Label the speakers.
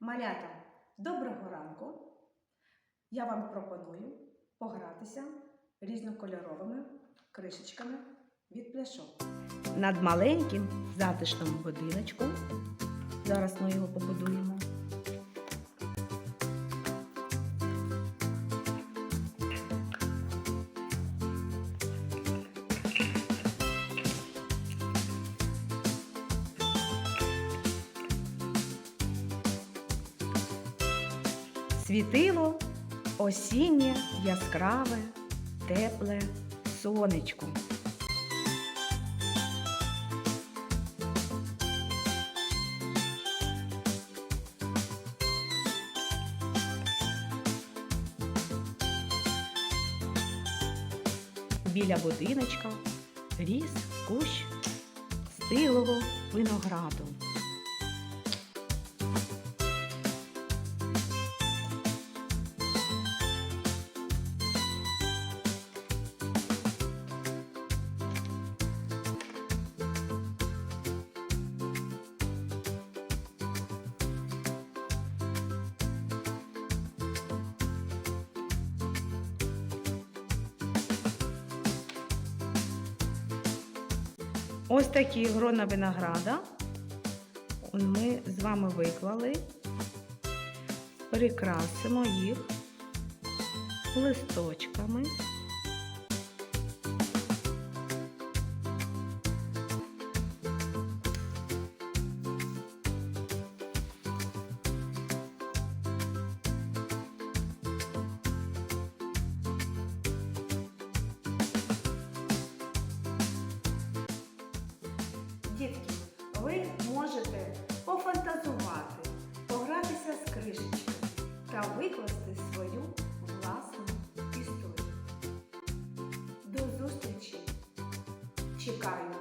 Speaker 1: Малята, доброго ранку! Я вам пропоную погратися різнокольоровими кришечками від пляшок. Над маленьким затишним будиночком. Зараз ми його побудуємо. Світило осіннє, яскраве, тепле сонечко. Біля будиночка ріс кущ стиглого винограду. Ось такі грона винограда ми з вами виклали, прикрасимо їх листочками. Дітки, ви можете пофантазувати, погратися з кришечкою та викласти свою власну історію. До зустрічі! Чекаю